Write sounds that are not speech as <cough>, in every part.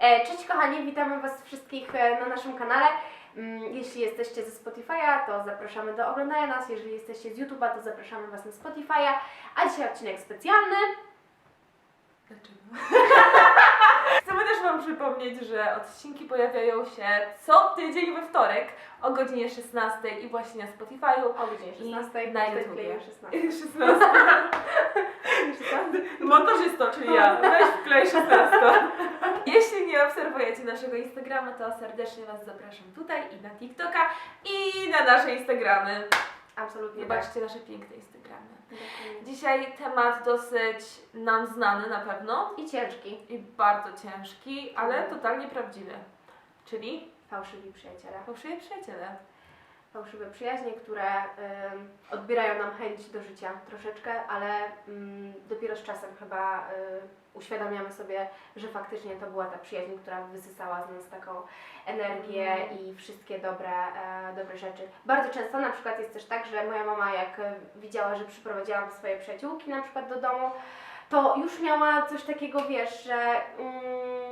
E, Cześć kochani, witamy Was wszystkich e, na naszym kanale. Mm, Jeśli jesteście ze Spotify'a, to zapraszamy do oglądania nas. Jeżeli jesteście z YouTube'a, to zapraszamy Was na Spotify'a. A dzisiaj odcinek specjalny. Dlaczego? <laughs> Chcemy też Wam przypomnieć, że odcinki pojawiają się co tydzień we wtorek o godzinie 16 i właśnie na Spotify'u. O godzinie 16. I na YouTubie. wklejmy 16. 16. Montażysto, czyli ja. Weź wklej 16. <laughs> Jeśli nie obserwujecie naszego Instagrama, to serdecznie Was zapraszam tutaj i na TikToka i na nasze Instagramy. Absolutnie tak. Zobaczcie nasze piękne Instagramy. Dokładnie. Dzisiaj temat dosyć nam znany na pewno. I ciężki. i bardzo ciężki, ale totalnie prawdziwy. Czyli Fałszywi przyjaciele. fałszywe przyjaciele. Fałszywe przyjaźnie, które ym, odbierają nam chęć do życia troszeczkę, ale ym, dopiero z czasem chyba y, uświadamiamy sobie, że faktycznie to była ta przyjaźń, która wysysała z nas taką energię Mhm. i wszystkie dobre, e, dobre rzeczy. Bardzo często na przykład jest też tak, że moja mama jak widziała, że przyprowadziłam swoje przyjaciółki na przykład do domu, to już miała coś takiego, wiesz, że mm,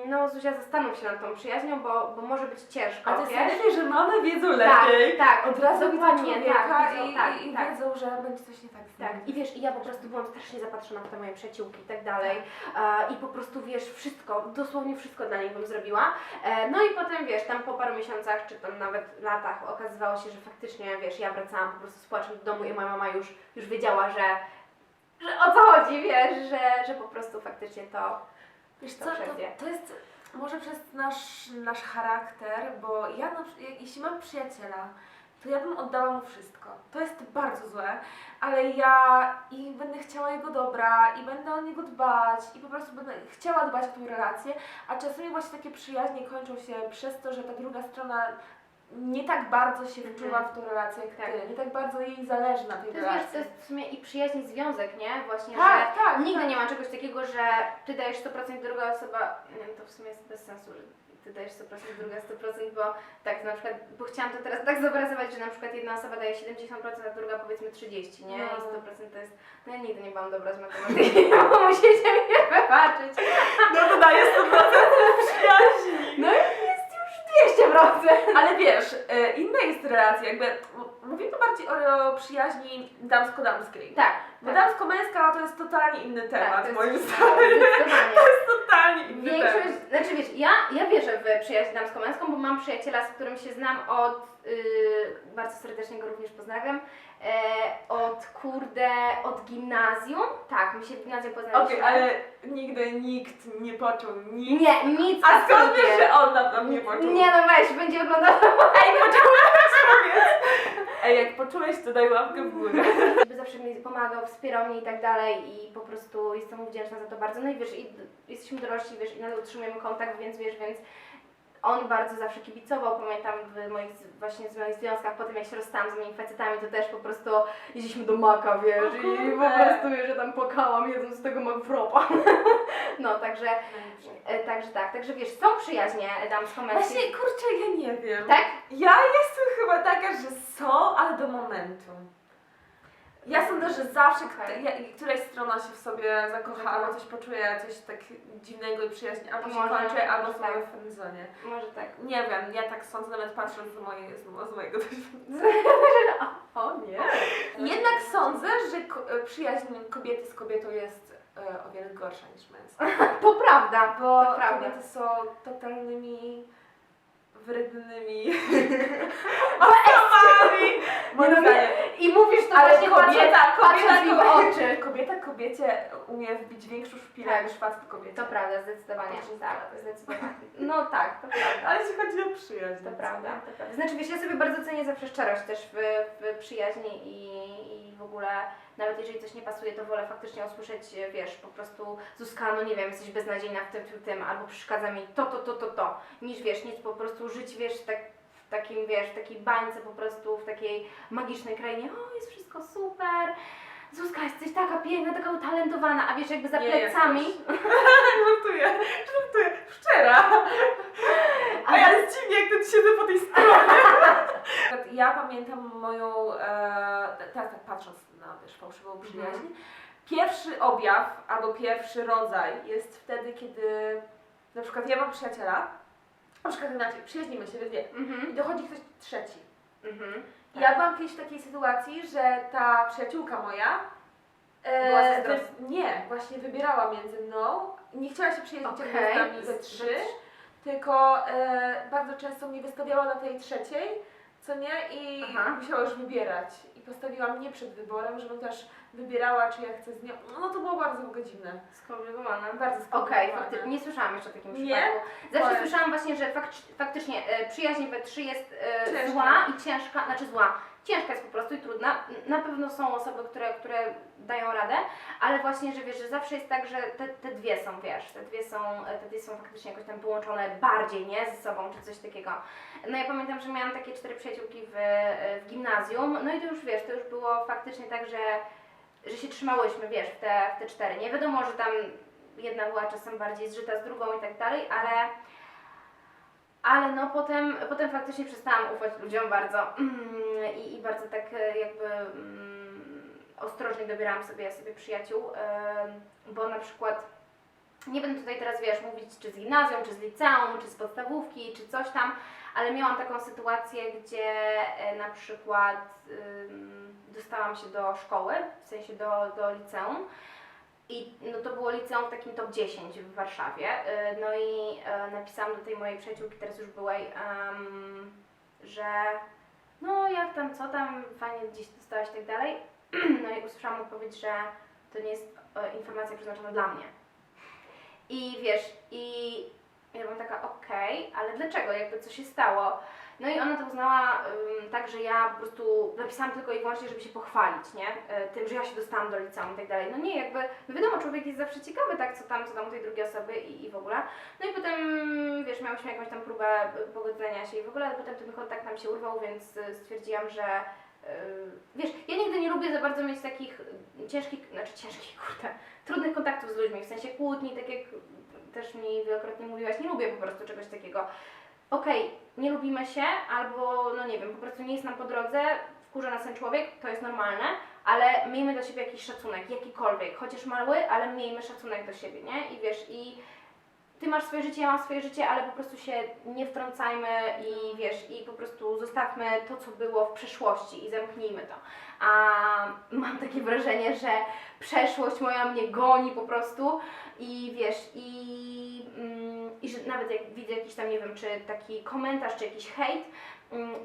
no Zuzia zastanów się nad tą przyjaźnią, bo, bo może być ciężko, A to jest wiesz? że mamy wiedzą Tak, lepiej. tak, Od razu widzą dokładnie, człowieka tak, i, tak, i tak. wiedzą, że będzie coś nie tak z Tak, i wiesz, i ja po prostu byłam strasznie zapatrzona w te moje przyjaciółki i tak dalej. E, I po prostu wiesz, wszystko, dosłownie wszystko dla nich bym zrobiła. E, no i potem wiesz, tam po paru miesiącach, czy tam nawet latach okazywało się, że faktycznie wiesz, ja wracałam po prostu z płaczem do domu i moja mama już, już wiedziała, że, że o co chodzi, wiesz, że, że po prostu faktycznie to. Wiesz co, to, wszędzie. to jest może przez nasz, nasz charakter, bo ja na, jeśli mam przyjaciela, to ja bym oddała mu wszystko. To jest bardzo złe, ale ja i będę chciała jego dobra, i będę o niego dbać, i po prostu będę chciała dbać o tą relację, a czasami właśnie takie przyjaźnie kończą się przez to, że ta druga strona nie tak bardzo się wczuwa w tą relację jak Tak. ty, nie tak bardzo jej zależy na tej To jest, wiesz, relacji. to jest w sumie i przyjaźń, i związek, nie? Właśnie, tak, że tak, Nigdy tak. nie ma czegoś takiego, że ty dajesz 100%, druga osoba. Nie to w sumie jest bez sensu, że ty dajesz 100%, druga 100%, bo tak na przykład, bo chciałam to teraz tak zobrazować, że na przykład jedna osoba daje 70%, a druga powiedzmy 30%, nie? No. I 100% to jest. No ja nigdy nie byłam dobra z matematyki, <laughs> bo musicie mi wybaczyć. No to daje 100% przyjaźni. No i jest 200%. Ale wiesz, e, inna jest relacja, jakby m- mówię tu bardziej o, o przyjaźni damsko-damskiej. Tak. Bo tak. damsko-męska to jest totalnie inny temat, tak, to jest- moim zdaniem. Zdecydowanie. <laughs> To jest totalnie inny Większość, temat. znaczy wiesz, ja, ja wierzę w przyjaźń damsko-męską, bo mam przyjaciela, z którym się znam od, yy, bardzo serdecznie go również pozdrawiam, od kurde, od gimnazjum, tak, my się w gimnazjum Okej, poznaliśmy. ale nigdy nikt nie poczuł nic. Nie, nic A skąd absolutnie. wiesz, że on na pewno nie poczuł? Nie no weź, będzie oglądał Ej, poczułeś <laughs> Ej, jak poczułeś, to daj łapkę w górę. <laughs> żeby zawsze mi pomagał, wspierał mnie i tak dalej i po prostu jestem mu wdzięczna za to bardzo. No i wiesz, i jesteśmy dorośli, wiesz, i nadal utrzymujemy kontakt, więc wiesz, więc on bardzo zawsze kibicował, pamiętam w moich właśnie z moich związkach, potem jak się rozstałam z moimi facetami, to też po prostu jeździliśmy do Maka, wiesz, i po prostu, wiesz, że tam płakałam jedząc z tego McFropa. <laughs> no, także, e, także tak, także wiesz, są przyjaźnie damsko-męskie. Właśnie, kurczę, ja nie wiem. Tak? Ja jestem chyba taka, że są, ale do momentu. Ja sądzę, że zawsze Okej. kto- ja, któraś strona się w sobie zakocha, Zakocha. albo coś poczuje, coś tak dziwnego i przyjaźni, albo się Może, kończy, albo może są tak. w friendzone. Może tak. Nie wiem, ja tak sądzę, nawet patrząc z, mojej, z, z mojego <laughs> doświadczenia. o nie. Jednak sądzę, że ko- e, przyjaźń kobiety z kobietą jest e, o wiele gorsza niż męska. <laughs> To prawda, Bo to prawda. kobiety są totalnymi wrednymi <laughs> osobami. Moim no, zdaniem. I mówisz to Ale właśnie kobieta, kobieta, kobieta, oczy. kobieta kobiecie umie wbić większą szpilę Tak. niż facet kobiecie. To prawda, zdecydowanie. To Tak, zdecydowanie. <laughs> No tak, to prawda. Ale jeśli chodzi o przyjaźń. To prawda, to prawda. Znaczy wiesz, ja sobie bardzo cenię zawsze szczerość też w, w przyjaźni i, i w ogóle nawet jeżeli coś nie pasuje, to wolę faktycznie usłyszeć, wiesz, po prostu Zuzka, no nie wiem, jesteś beznadziejna w tym, tym, tym, albo przeszkadza mi to, to, to, to, to, niż wiesz, niż po prostu żyć, wiesz, tak w takim, wiesz, w takiej bańce po prostu, w takiej magicznej krainie, o, jest wszystko super, Zuzka, jesteś taka piękna, taka utalentowana, a wiesz, jakby za Nie plecami, <laughs> żartuję, żartuję. Szczera. A ja jest dziwnie, jak ten siedzę po tej stronie. <laughs> ja pamiętam moją, e, teraz tak patrząc na też fałszywą przyjaźń, pierwszy objaw albo pierwszy rodzaj jest wtedy, kiedy na przykład ja mam przyjaciela, na przykład inaczej, przyjaźnimy się, dwie, i Mhm. dochodzi ktoś trzeci. Mhm. Ja byłam kiedyś w takiej sytuacji, że ta przyjaciółka moja Była e, zazdrosna. wy, nie, właśnie wybierała między mną, nie chciała się przyjaźnić jakby Okej. z nami we trzy, tylko e, bardzo często mnie wystawiała na tej trzeciej, co nie, i Aha. musiała już wybierać. I postawiła mnie przed wyborem, żebym też wybierała, czy ja chcę z nią. No to było bardzo w ogóle dziwne. Skomplikowane. Bardzo Okej, skomplikowane. faktycznie. Nie słyszałam jeszcze o takim Nie? przypadku. Zawsze słyszałam właśnie, że fak faktycznie e, przyjaźń we trzy jest e, zła i ciężka, znaczy zła. Ciężka jest po prostu i trudna. Na pewno są osoby, które, które dają radę, ale właśnie, że wiesz, że zawsze jest tak, że te, te dwie są, wiesz, te dwie są, te dwie są faktycznie jakoś tam połączone bardziej, nie, ze sobą, czy coś takiego. No ja pamiętam, że miałam takie cztery przyjaciółki w, w gimnazjum, no i to już, wiesz, to już było faktycznie tak, że że się trzymałyśmy, wiesz, w te, w te cztery. Nie wiadomo, że tam jedna była czasem bardziej zżyta z drugą i tak dalej, ale, ale no potem, potem faktycznie przestałam ufać ludziom bardzo mm, i, i bardzo tak e, jakby mm, ostrożnie dobierałam sobie, sobie przyjaciół, bo na przykład nie będę tutaj teraz, wiesz, mówić czy z gimnazjum, czy z liceum, czy z podstawówki, czy coś tam, ale miałam taką sytuację, gdzie e, na przykład dostałam się do szkoły, w sensie do, do liceum. I no to było liceum w takim top 10 w Warszawie. Y, No i e, napisałam do tej mojej przyjaciółki, teraz już byłej, em, że no jak tam, co tam, fajnie gdzieś dostałaś i tak dalej. <clears throat> No i usłyszałam odpowiedź, że to nie jest e, informacja przeznaczona dla mnie. I wiesz, i ja byłam taka, okej, ale dlaczego? Jakby co się stało? No i ona to uznała ym, tak, że ja po prostu napisałam tylko i wyłącznie, żeby się pochwalić, nie? Y, tym, że ja się dostałam do liceum i tak dalej. No nie, jakby, no wiadomo, człowiek jest zawsze ciekawy, tak, co tam, co tam u tej drugiej osoby i, i w ogóle. No i potem, wiesz, miałyśmy jakąś tam próbę pogodzenia się i w ogóle, ale potem ten kontakt nam się urwał, więc y, stwierdziłam, że y, wiesz, ja nigdy nie lubię za bardzo mieć takich ciężkich, znaczy ciężkich, kurde, trudnych kontaktów z ludźmi, w sensie kłótni, tak jak też mi wielokrotnie mówiłaś, nie lubię po prostu czegoś takiego. Okej, nie lubimy się, albo no nie wiem, po prostu nie jest nam po drodze, wkurza nas ten człowiek, to jest normalne, ale miejmy do siebie jakiś szacunek, jakikolwiek, chociaż mały, ale miejmy szacunek do siebie, nie? I wiesz, i ty masz swoje życie, ja mam swoje życie, ale po prostu się nie wtrącajmy i wiesz, i po prostu zostawmy to, co było w przeszłości i zamknijmy to. A mam takie wrażenie, że przeszłość moja mnie goni po prostu i wiesz, i, mm, i że nawet jak widzę jakiś tam, nie wiem, czy taki komentarz, czy jakiś hejt,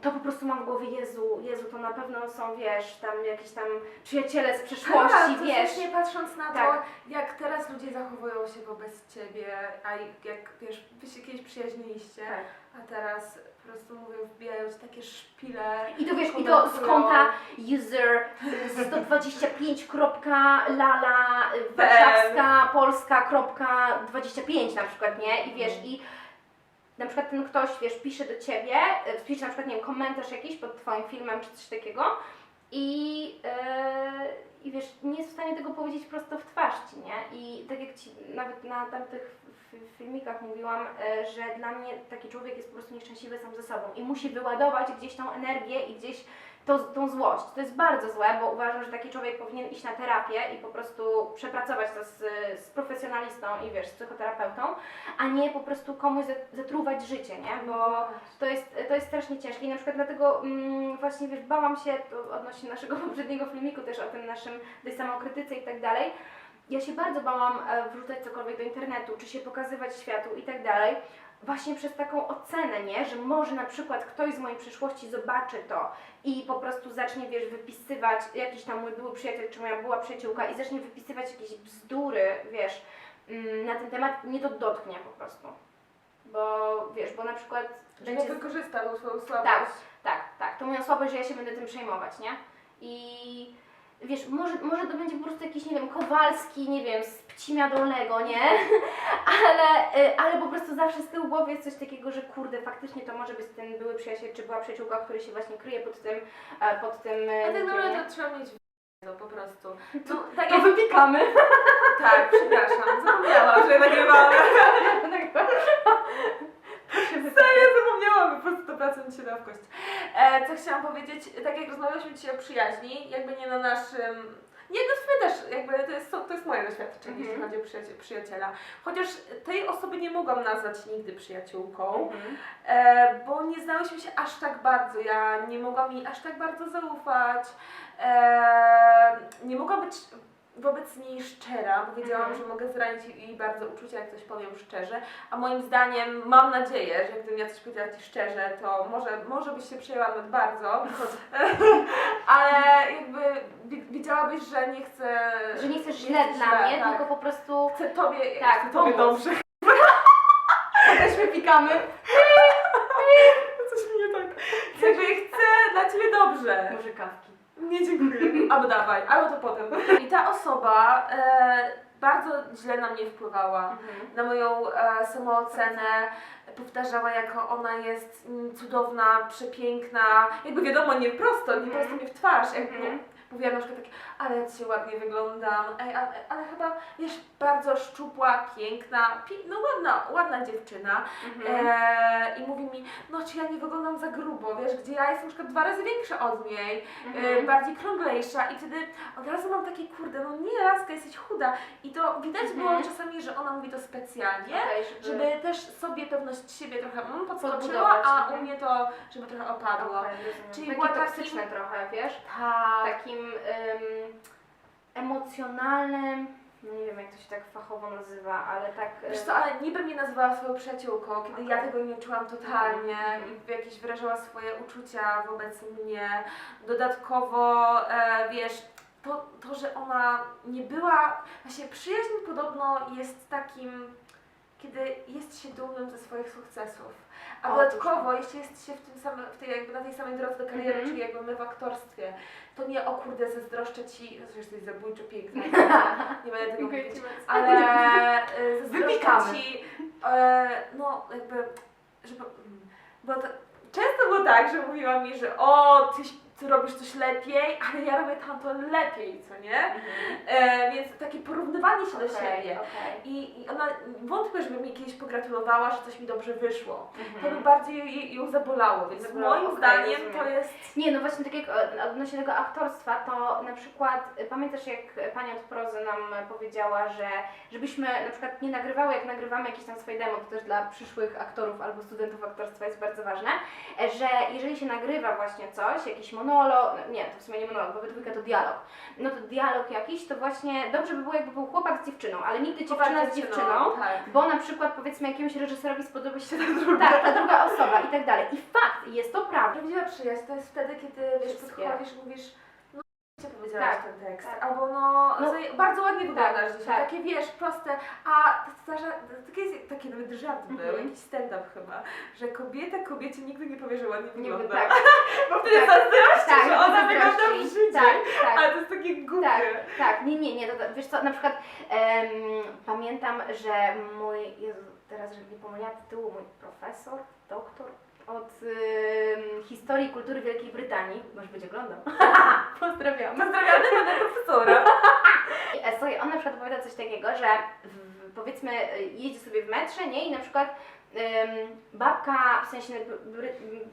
to po prostu mam w głowie, Jezu, Jezu, to na pewno są, wiesz, tam jakieś tam przyjaciele z przeszłości, Tak, to wiesz. nie patrząc na Tak. to, jak teraz ludzie zachowują się wobec ciebie, a jak wiesz, wy się kiedyś przyjaźniliście, Tak. a teraz po prostu mówią, wbijają ci takie szpile. I to wiesz, i to z konta user y, 125.lala y, warszawska polska kropka 25 na przykład, nie? I wiesz, i na przykład ten ktoś, wiesz, pisze do ciebie, y, pisze na przykład, nie wiem, komentarz jakiś pod twoim filmem czy coś takiego i, yy, i wiesz, nie jest w stanie tego powiedzieć prosto w twarz ci, nie? I tak jak ci nawet na tamtych filmikach mówiłam, y, że dla mnie taki człowiek jest po prostu nieszczęśliwy sam ze sobą i musi wyładować gdzieś tą energię i gdzieś to, tą złość. To jest bardzo złe, bo uważam, że taki człowiek powinien iść na terapię i po prostu przepracować to z, z profesjonalistą i wiesz, z psychoterapeutą, a nie po prostu komuś zat- zatruwać życie, nie? Bo to jest, to jest strasznie ciężkie i na przykład dlatego mm, właśnie wiesz, bałam się, to odnośnie naszego <laughs> poprzedniego filmiku też o tym naszym, tej samokrytyce i tak dalej, ja się bardzo bałam e, wrzucać cokolwiek do internetu, czy się pokazywać światu i tak dalej, właśnie przez taką ocenę, nie? Że może na przykład ktoś z mojej przeszłości zobaczy to i po prostu zacznie, wiesz, wypisywać, jakiś tam mój były przyjaciel, czy moja była przyjaciółka i zacznie wypisywać jakieś bzdury, wiesz, mm, na ten temat, mnie to dotknie po prostu. Bo, wiesz, bo na przykład Że będzie... wykorzysta tą swoją słabość. Tak, tak, tak. To moją słabość, że ja się będę tym przejmować, nie? I wiesz, może, może to będzie po prostu jakiś, nie wiem, Kowalski, nie wiem, z Pcimia Dolnego, nie? <laughs> ale, y, ale po prostu zawsze z tyłu głowy jest coś takiego, że kurde, faktycznie to może być ten były przyjaciel, czy była przyjaciółka, który się właśnie kryje pod tym, e, pod tym... e, A tak nickiem, naprawdę nie? to trzeba mieć w- <laughs> no po prostu. No, tak To jak... wypikamy. Tak, przepraszam, zapomniałam, że nagrywamy. <laughs> <laughs> Serio zapomniałam, po prostu to praca mi się da w kość. E, co chciałam powiedzieć, tak jak rozmawialiśmy dzisiaj o przyjaźni, jakby nie na naszym, Nie, no w też, jakby to jest, to jest moje doświadczenie, jeśli Mhm. chodzi o przyjaciel, przyjaciela. Chociaż tej osoby nie mogłam nazwać nigdy przyjaciółką, Mhm. e, bo nie znałyśmy się aż tak bardzo. Ja nie mogłam jej aż tak bardzo zaufać. E, nie mogłam być wobec niej szczera, bo wiedziałam, Mhm. że mogę zranić jej bardzo uczucia, jak coś powiem szczerze. A moim zdaniem, mam nadzieję, że gdybym ja coś powiedziała Ci szczerze, to może, może byś się przejęła nawet bardzo. <laughs> Ale jakby wi- wiedziałabyś, że nie chcę... Że nie chcesz źle dla mnie, tak. tylko po prostu Chcę Tobie, Tak, chcę tobie dobrze. <laughs> też wypikamy. <laughs> Coś mi nie tak. Jakby chcę dla Ciebie dobrze. Może kawki. Nie dziękuję. Albo dawaj, albo to potem. I ta osoba e, bardzo źle na mnie wpływała. Mhm. Na moją e, samoocenę. Powtarzała, jako ona jest mm, cudowna, przepiękna. Jakby wiadomo, nie prosto, nie Mhm. prosto mi w twarz. Jak, Mhm. Mówiła na przykład takie, ale dzisiaj ładnie wyglądam, Ej, ale, ale chyba, wiesz, bardzo szczupła, piękna, pi no ładna, ładna dziewczyna. Mhm. E, I mówi mi, no czy ja nie wyglądam za grubo, wiesz, gdzie ja jestem na przykład dwa razy większa od niej, e, Mhm. bardziej krąglejsza i wtedy od razu mam takie, kurde, no nie, laska, jesteś chuda. I to widać Mhm. było czasami, że ona mówi to specjalnie, Okej, żeby też sobie pewność siebie trochę mm, podskoczyła, a mhm. u mnie to, żeby trochę opadło. Rozumiem. Czyli była takim- trochę, wiesz? Tak. Takim ym, emocjonalnym, no nie wiem jak to się tak fachowo nazywa, ale tak... Wiesz co, ale niby mnie nazywała swoją przyjaciółką, kiedy ja tego nie czułam totalnie i jakieś wyrażała swoje uczucia wobec mnie. Dodatkowo, e, wiesz, to, to, że ona nie była, właśnie przyjaźń podobno jest takim, kiedy jest się dumnym ze swoich sukcesów. A O, dodatkowo, jeśli jest się w tym samym, w tej, jakby na tej samej drodze do kariery, Mhm. czyli jakby my w aktorstwie, to nie o kurde zazdroszczę ci, no przecież to jest zabójczo piękne, <laughs> nie będę tego mówić, ale y, zazdroszczę ci, e, no jakby, żeby, mm, bo to, często było tak, że mówiła mi, że o, ty, ty robisz coś lepiej, <laughs> ale ja robię tamto lepiej, co nie? Mhm. E, więc takie porównywanie się do Okej, siebie. okej. I, I ona wątpię, żeby mi kiedyś pogratulowała, że coś mi dobrze wyszło. To by Mhm. bardziej jej- ją zabolało, więc Zabolało, moim okej, zdaniem rozumiem. to jest Nie, no właśnie tak jak odnośnie tego aktorstwa, to na przykład e, pamiętasz jak pani od prozy nam powiedziała, że żebyśmy na przykład nie nagrywały, jak nagrywamy jakieś tam swoje demo, to też dla przyszłych aktorów albo studentów aktorstwa jest bardzo ważne, e, że jeżeli się nagrywa właśnie coś, jakiś monolog, no nie, to w sumie nie monolog, bo we dwójkę to dialog, no to dialog jakiś, to właśnie dobrze by było jakby był chłopak z dziewczyną, ale nigdy dziewczyna z dziewczyną, Tak. bo na przykład powiedzmy jakiemuś reżyserowi spodoba się ta druga, tak, ta druga osoba i tak dalej. I fakt, jest to prawda. Prawdziwa przyjaźń to jest wtedy, kiedy wiesz, podchodzisz mówisz, cię powiedziałaś Tak, ten tekst, tak. albo no, No, bardzo ładnie wyglądasz dzisiaj, tak. takie wiesz, proste, a to takie, takie nawet żart był, Mhm. jakiś stand-up chyba, że kobieta kobiecie nigdy nie powie, że ładnie Nie wygląda, tak, <laughs> bo wtedy tak. zazdrości, tak, że ona wygląda w życiu, Tak, tak. ale to jest takie głupie. Tak, tak, nie, nie, nie, to, wiesz co, na przykład em, pamiętam, że mój, Jezu, teraz żeby nie pomyliła tytułu, mój profesor, doktor od em, historii i kultury Wielkiej Brytanii, może być oglądał, <laughs> pozdrawiam. Pozdrawiamy pana profesora. <laughs> E, Słuchaj, on na przykład opowiada coś takiego, że w, powiedzmy y, jedzie sobie w metrze, nie, i na przykład babka, w sensie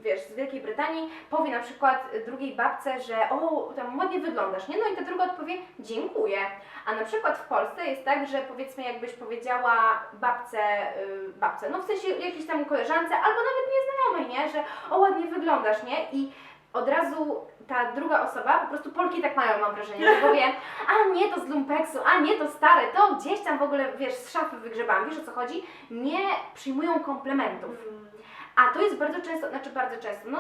wiesz, z Wielkiej Brytanii powie na przykład drugiej babce, że o, tam ładnie wyglądasz, nie? No i ta druga odpowie dziękuję. A na przykład w Polsce jest tak, że powiedzmy jakbyś powiedziała babce, y, babce, no w sensie jakiejś tam koleżance, albo nawet nieznajomej, nie? Że o, ładnie wyglądasz, nie? I od razu ta druga osoba, po prostu Polki tak mają, mam wrażenie, że powie, a nie to z lumpeksu, a nie to stare, to gdzieś tam w ogóle, wiesz, z szafy wygrzebałam, wiesz o co chodzi? Nie przyjmują komplementów. A to jest bardzo często, znaczy bardzo często, no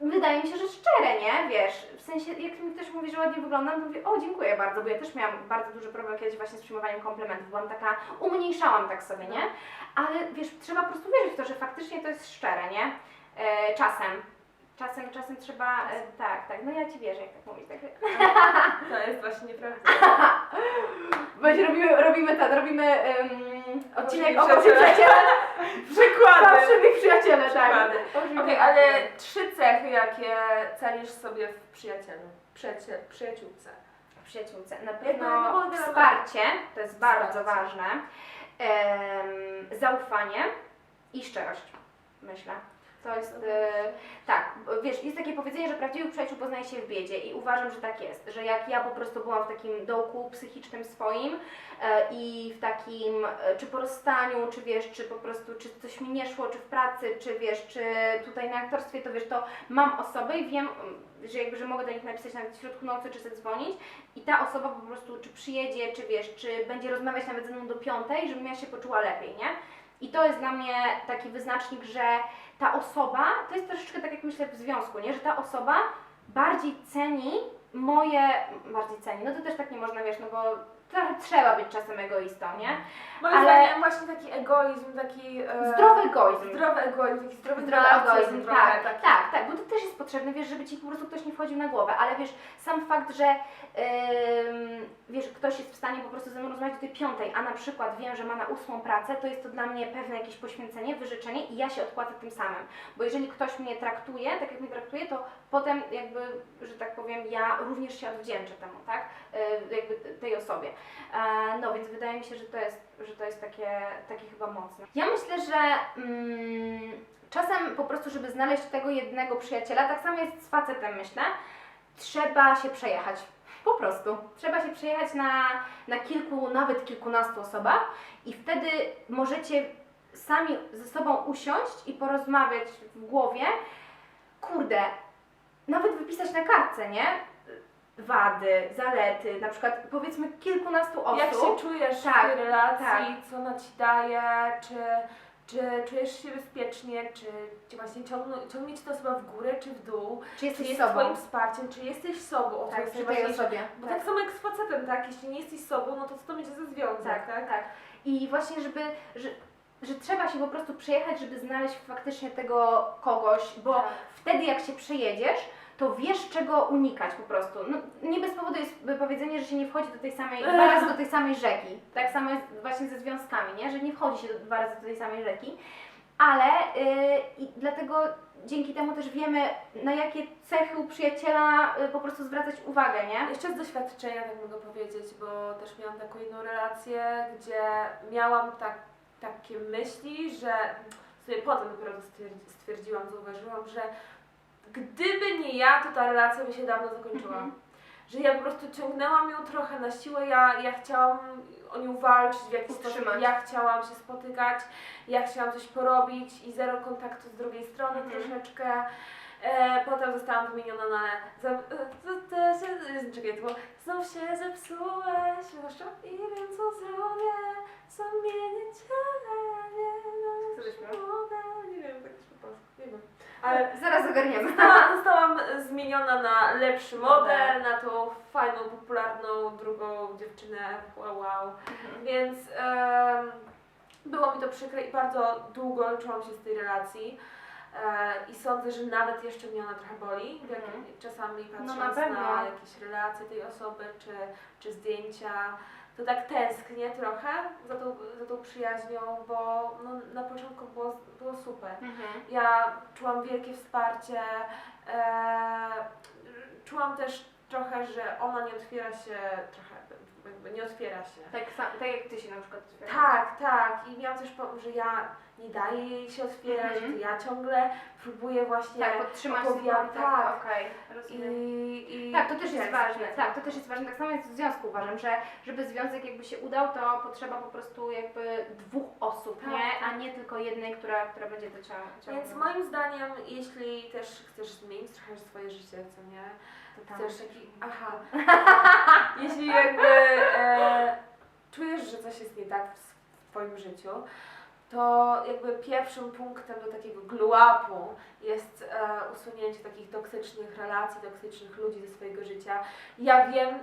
wydaje mi się, że szczere, nie? Wiesz, w sensie jak mi ktoś mówi, że ładnie wyglądam, to mówię, o dziękuję bardzo, bo ja też miałam bardzo duży problem kiedyś właśnie z przyjmowaniem komplementów, byłam taka, umniejszałam tak sobie, nie? Ale wiesz, trzeba po prostu wierzyć w to, że faktycznie to jest szczere, nie? E, czasem. Czasem, czasem trzeba, e, tak, tak, no ja Ci wierzę, jak tak mówisz, tak <laughs> To jest właśnie nieprawda. <laughs> Weź robimy, robimy ten, robimy odcinek o Fałszywi przyjaciele. <laughs> Przykłady. Fałszywych przyjaciele, tak. Przykłady. Okej, ale trzy cechy, jakie cenisz sobie w przyjacielu, przyjaciel, przyjaciółce. Przyjaciółce. Na pewno mogę- wsparcie, to jest bardzo Wsparcie. ważne. Em, zaufanie i szczerość, myślę. To jest, e, tak, wiesz, jest takie powiedzenie, że prawdziwych przyjaciół poznaje się w biedzie i uważam, że tak jest, że jak ja po prostu byłam w takim dołku psychicznym swoim e, i w takim, e, czy po rozstaniu, czy wiesz, czy po prostu, czy coś mi nie szło, czy w pracy, czy wiesz, czy tutaj na aktorstwie, to wiesz, to mam osobę i wiem, mm, że jakby, że mogę do nich napisać nawet w środku nocy, czy zadzwonić i ta osoba po prostu, czy przyjedzie, czy wiesz, czy będzie rozmawiać nawet ze mną do piątej, żebym ja się poczuła lepiej, nie? I to jest dla mnie taki wyznacznik, że ta osoba, to jest troszeczkę tak jak myślę w związku, nie? Że ta osoba bardziej ceni moje, bardziej ceni, no to też tak nie można, wiesz, no bo trochę trzeba być czasem egoistą, nie? Moim Ale- zdaniem właśnie taki egoizm, taki... e, Zdrowy egoizm. Zdrowy egoizm, taki zdrowy Zdrowy narcyzm egoizm, trochę tak, taki. tak, tak, bo to też jest potrzebne, wiesz, żeby ci po prostu ktoś nie wchodził na głowę, ale wiesz, sam fakt, że ym, wiesz, ktoś jest w stanie po prostu ze mną rozmawiać do tej piątej, a na przykład wiem, że ma na ósmą pracę, to jest to dla mnie pewne jakieś poświęcenie, wyrzeczenie i ja się odpłacę tym samym, bo jeżeli ktoś mnie traktuje, tak jak mnie traktuje, to potem jakby, że tak powiem, ja również się odwdzięczę temu, tak, Yy, jakby tej osobie. E, No więc wydaje mi się, że to jest, że to jest takie, takie chyba mocne. Ja myślę, że mm, czasem po prostu, żeby znaleźć tego jednego przyjaciela, tak samo jest z facetem, myślę, trzeba się przejechać. Po prostu. Trzeba się przejechać na, na kilku, nawet kilkunastu osobach i wtedy możecie sami ze sobą usiąść i porozmawiać w głowie. Kurde, nawet wypisać na kartce, nie? Wady, zalety, na przykład powiedzmy kilkunastu osób. Jak się czujesz Tak, w tej relacji, tak. co ona ci daje, czy, czy czujesz się bezpiecznie, czy, czy właśnie ciągną, ciągnie ci ta osoba w górę, czy w dół, Czy czy jesteś jest sobą? twoim wsparciem, czy jesteś sobą, o Tak, przy tej osobie. Bo tak samo jak z facetem, tak? Jeśli nie jesteś sobą, no to co to będzie za związek, Tak, tak? tak, I właśnie, żeby, że, że trzeba się po prostu przejechać, żeby znaleźć faktycznie tego kogoś, bo Tak. wtedy jak się przejedziesz, to wiesz czego unikać po prostu. No, nie bez powodu jest powiedzenie, że się nie wchodzi do tej samej, dwa razy do tej samej rzeki. Tak samo jest właśnie ze związkami, nie? że nie wchodzi się do, dwa razy do tej samej rzeki. Ale yy, i dlatego dzięki temu też wiemy, na jakie cechy u przyjaciela y, po prostu zwracać uwagę, nie? Jeszcze z doświadczenia, tak mogę powiedzieć, bo też miałam taką jedną relację, gdzie miałam tak, takie myśli, że sobie potem dopiero stwierdziłam, zauważyłam, że gdyby nie ja, to ta relacja by się dawno zakończyła. Mhm. Że ja po prostu ciągnęłam ją trochę na siłę, ja, ja chciałam o nią walczyć w jakiś sposób, ja chciałam się spotykać, ja chciałam coś porobić i zero kontaktu z drugiej strony Mhm. troszeczkę. E, potem zostałam wymieniona na... Za, e, się, czekaj, to było... Znów się zepsułeś, zwłaszcza i wiem co zrobię, zamienię cię, nie Co byśmy? mogę, nie wiem, tak po polsku, nie wiem. Ale Zaraz ogarniemy. Została, zostałam zmieniona na lepszy model, na tą fajną, popularną drugą dziewczynę. Wow, wow. Więc em, było mi to przykre i bardzo długo leczyłam się z tej relacji. E, I sądzę, że nawet jeszcze mnie ona trochę boli, jak Mhm. czasami No na patrząc pewno. na jakieś relacje tej osoby, czy, czy zdjęcia, to tak tęsknię trochę za tą, za tą przyjaźnią, bo no, na początku było, było super. Mhm. Ja czułam wielkie wsparcie. E, czułam też trochę, że ona nie otwiera się, trochę jakby nie otwiera się. Tak, sam, tak jak ty się na przykład otwierasz. Tak, tak. I miałam też że ja nie daję jej się otwierać, Mhm. to ja ciągle próbuję właśnie Tak, podtrzymać opowiadać. kontakt, Tak. okej, I, rozumiem. i Tak, to też jest jest, ważne. Tak, to też jest ważne. Tak samo jest w związku uważam, że żeby związek jakby się udał, to potrzeba po prostu jakby dwóch osób, Tak, nie? tak. A nie tylko jednej, która, która będzie to cią- ciągnąć. Więc moim zdaniem, jeśli też chcesz zmienić trochę swoje życie, co nie? Chcesz taki, aha. <laughs> Jeśli jakby e, czujesz, że coś jest nie tak w, Twoim życiu, to jakby pierwszym punktem do takiego glow-upu jest e, usunięcie takich toksycznych relacji, toksycznych ludzi ze swojego życia. Ja wiem, mm,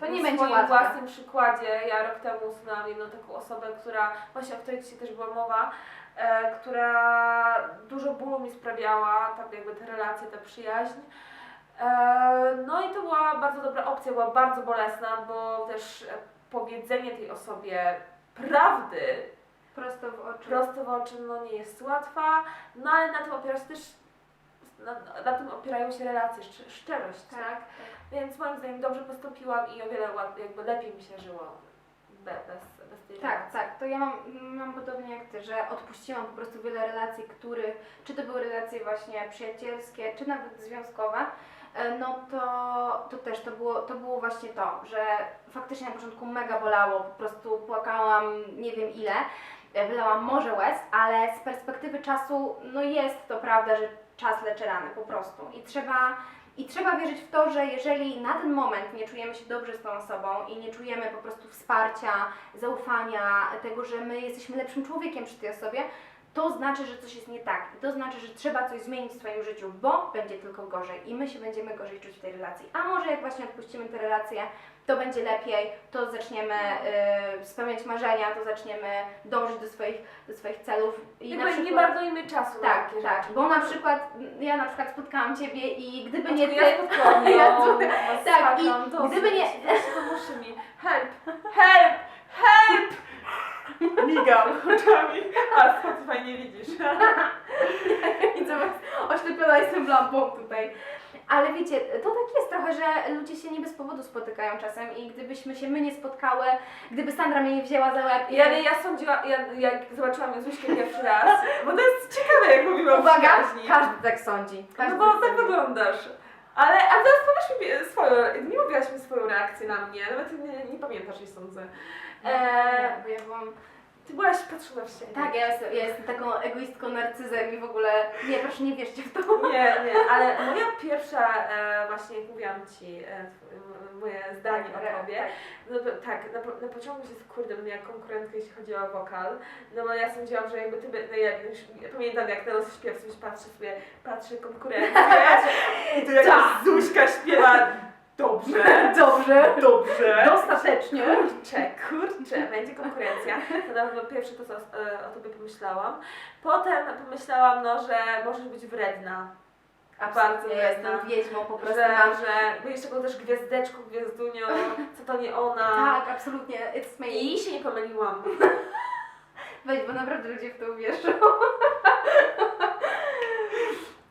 To nie będzie swoim łatwe. własnym przykładzie, ja rok temu usunęłam jedną taką osobę, która, właśnie o której dzisiaj też była mowa, e, która dużo bólu mi sprawiała, tak jakby te relacje, ta przyjaźń. E, No i to była bardzo dobra opcja, była bardzo bolesna, bo też powiedzenie tej osobie prawdy Prosto w oczy. prosto w oczy no nie jest łatwa, no ale na tym opiera się też, na, na tym opierają się relacje, szcz- szczerość, tak? Tak. Więc moim zdaniem dobrze postąpiłam i o wiele jakby lepiej mi się żyło be, bez, bez tej Tak, relacji. tak, to ja mam, mam podobnie jak ty, że odpuściłam po prostu wiele relacji, których, czy to były relacje właśnie przyjacielskie, czy nawet związkowe, no to, to też to było, to było właśnie to, że faktycznie na początku mega bolało, po prostu płakałam nie wiem ile, e, wylałam morze łez, ale z perspektywy czasu, no jest to prawda, że czas leczy rany po prostu. I trzeba i trzeba wierzyć w to, że jeżeli na ten moment nie czujemy się dobrze z tą osobą i nie czujemy po prostu wsparcia, zaufania, tego, że my jesteśmy lepszym człowiekiem przy tej osobie, to znaczy, że coś jest nie tak. I to znaczy, że trzeba coś zmienić w swoim życiu, bo będzie tylko gorzej i my się będziemy gorzej czuć w tej relacji. A może jak właśnie odpuścimy te relacje, to będzie lepiej, to zaczniemy y, spełniać marzenia, to zaczniemy dążyć do swoich, do swoich celów. I I na nie przykład- marnujmy czasu na tak, takie tak, rzeczy. bo na przykład ja na przykład spotkałam Ciebie i gdyby nie Ty, <laughs> Ja spotkałam Ja ją, tu- tak, i gdyby nie- weź, Pomóżcie mi, help, help, help! Migam oczami, a Spotify nie widzisz. <laughs> i co oślepiona jestem lampą tutaj. Ale wiecie, to tak jest trochę, że ludzie się nie bez powodu spotykają czasem i gdybyśmy się my nie spotkały, gdyby Sandra mnie nie wzięła za łeb i... Ja, nie, ja sądziłam, ja, jak zobaczyłam Jezuśkę pierwszy raz, bo to jest ciekawe, jak mówimy o Uwaga, każdy tak sądzi. No Każdy bo tak sądzi. wyglądasz. Ale, a teraz powiesz mi swoją, nie mówiłaś mi swoją reakcję na mnie, nawet nie, nie pamiętasz, nie sądzę. Eee, Nie, bo ja byłam... ty byłaś patrzona w siebie. Tak, ja jestem, ja jestem taką egoistką, narcyzem i w ogóle... Nie, proszę nie wierzcie w to. Nie, nie, ale moja pierwsza, e, właśnie jak mówiłam Ci, e, moje zdanie o Tobie, no to, tak, na, po- na początku się kurde, miała konkurentkę, jeśli chodzi o wokal, no bo ja sądziłam, że jakby Ty, by- no ja już pamiętam jak teraz śpiewcy, już patrzę sobie, patrzę konkurencję <laughs> i tu jakaś Tak. Zuśka śpiewa dobrze, <laughs> Dobrze. dobrze. Dostatecznie. Kurczę, kurczę, będzie konkurencja. To na pewno pierwsze to, co e, o tobie pomyślałam. Potem pomyślałam, no, że możesz być wredna. Absolutnie, ja wredna. jestem wiedźmą, po prostu Że, mam... że bo jeszcze było też gwiazdeczką, gwiazdunią, co to nie ona. Tak, absolutnie, it's me. I się nie pomyliłam. <laughs> Weź, bo naprawdę ludzie w to uwierzą.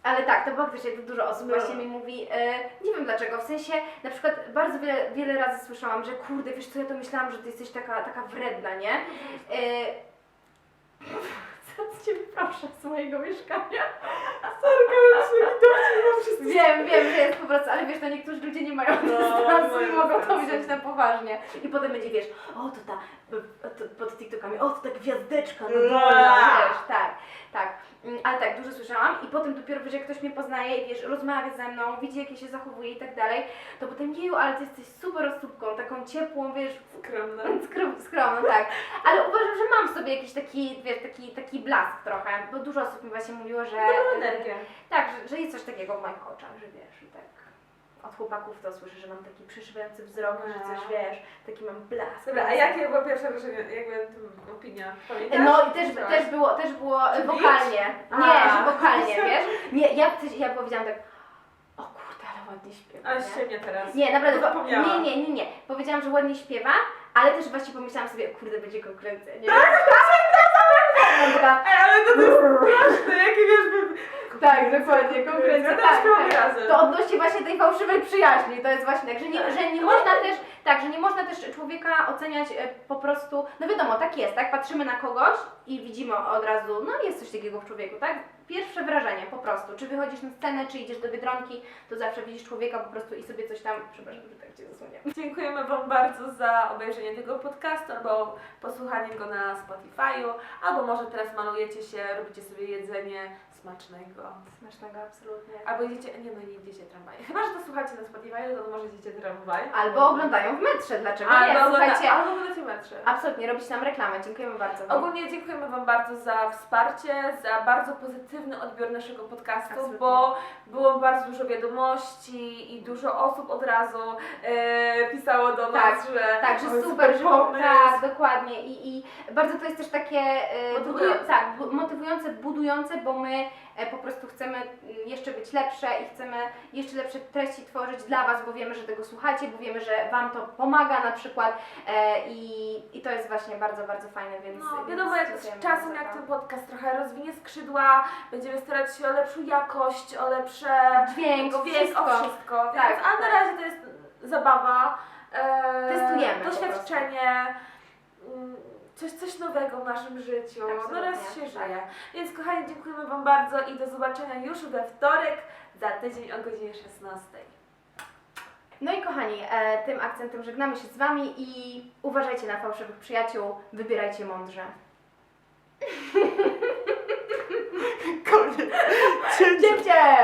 Ale tak, to faktycznie to dużo osób No. właśnie mi mówi, e, nie wiem dlaczego, w sensie na przykład bardzo wiele, wiele razy słyszałam, że kurde, wiesz co, ja to myślałam, że ty jesteś taka, taka wredna, nie? E, <laughs> co ciebie proszę z mojego mieszkania? Wiem, wiem, że jest po prostu, ale wiesz, to niektórzy ludzie nie mają No, <laughs> dystansu i mają mogą to wziąć na poważnie. I potem będzie, wiesz, o to ta, to, pod TikTokami, o to ta gwiazdeczka, no dobra, wiesz, tak, tak. Mm, Ale tak, dużo słyszałam i potem dopiero, wiesz, jak ktoś mnie poznaje i wiesz, rozmawia ze mną, widzi jak ja się zachowuję i tak dalej, to potem, jeju, ale ty jesteś super osóbką, taką ciepłą, wiesz, Skromna. <laughs> Skrom, skromną, tak. Ale uważam, że mam w sobie jakiś taki, wiesz, taki, taki blask trochę, bo dużo osób mi właśnie mówiło, że... Dobrą energię. Tak, że, że jest coś takiego w moich oczach, że wiesz, że tak od chłopaków to słyszę, że mam taki przyszywający wzrok, że coś wiesz, taki mam blask. Dobra, a jakie było pierwsze wrażenie, jakby opinia? Pamiętasz? No i też, też było, też było Czy wokalnie. Nie, że wokalnie, <laughs> wiesz? Nie, ja, ja powiedziałam tak, o kurde, ale ładnie śpiewa. Ale nie? ściemnia teraz. Nie, naprawdę, Bo nie, nie, nie, nie. Powiedziałam, że ładnie śpiewa, ale też właśnie pomyślałam sobie, kurde, będzie konkurencja, nie? Tak, Ej, ale to, jest straszne, jakie wiesz. Tak, dokładnie, konkurencja, Ja tak, też śpiewamy tak. razem. To odnośnie właśnie tej fałszywej przyjaźni, to jest właśnie tak, że nie, Tak. że nie można też, tak, że nie można też człowieka oceniać e, po prostu, no wiadomo, tak jest, tak, patrzymy na kogoś i widzimy od razu, no jest coś takiego w człowieku, tak, pierwsze wrażenie po prostu, czy wychodzisz na scenę, czy idziesz do Biedronki, to zawsze widzisz człowieka po prostu i sobie coś tam, przepraszam, że tak Cię zasłonię. Dziękujemy Wam bardzo za obejrzenie tego podcastu albo posłuchanie go na Spotify'u, albo może teraz malujecie się, robicie sobie jedzenie smacznego. Smacznego, absolutnie. Albo idziecie, nie no nie idziecie tramwajem. Chyba, że to słuchacie na Spotify'u, to może idziecie tramwajem. Albo oglądają w metrze, dlaczego nie? Albo, Słuchajcie, ogląda, albo oglądacie metrze. absolutnie, robić nam reklamę, dziękujemy bardzo. Ogólnie dziękujemy Wam bardzo za wsparcie, za bardzo pozytywny odbiór naszego podcastu, Absolutnie. bo było bardzo dużo wiadomości i dużo osób od razu e, pisało do nas, Tak, że Tak, że "Oj, super, że pomysł". tak, dokładnie. I, I bardzo to jest też takie e, Motywujące. budują- tak, bu- motywujące, budujące, bo my po prostu chcemy mm, jeszcze być lepsze i chcemy jeszcze lepsze treści tworzyć dla Was, bo wiemy, że tego słuchacie, bo wiemy, że Wam to pomaga na przykład e, i, i to jest właśnie bardzo, bardzo fajne, więc No, więc wiadomo, jak z czasem, jak ten podcast trochę rozwinie skrzydła, będziemy starać się o lepszą jakość, o lepsze Dźwięk, dźwięk, wszystko. o wszystko. Więc, Tak, a na tak. razie to jest zabawa, e, Testujemy doświadczenie. Coś, coś nowego w naszym życiu. No Absolutnie, raz się tak. żyje. Więc kochani, dziękujemy Wam bardzo i do zobaczenia już we wtorek za tydzień o godzinie 16. No i kochani, e, tym akcentem żegnamy się z Wami i uważajcie na fałszywych przyjaciół, wybierajcie mądrze. <laughs> Koniec. Ciepcie!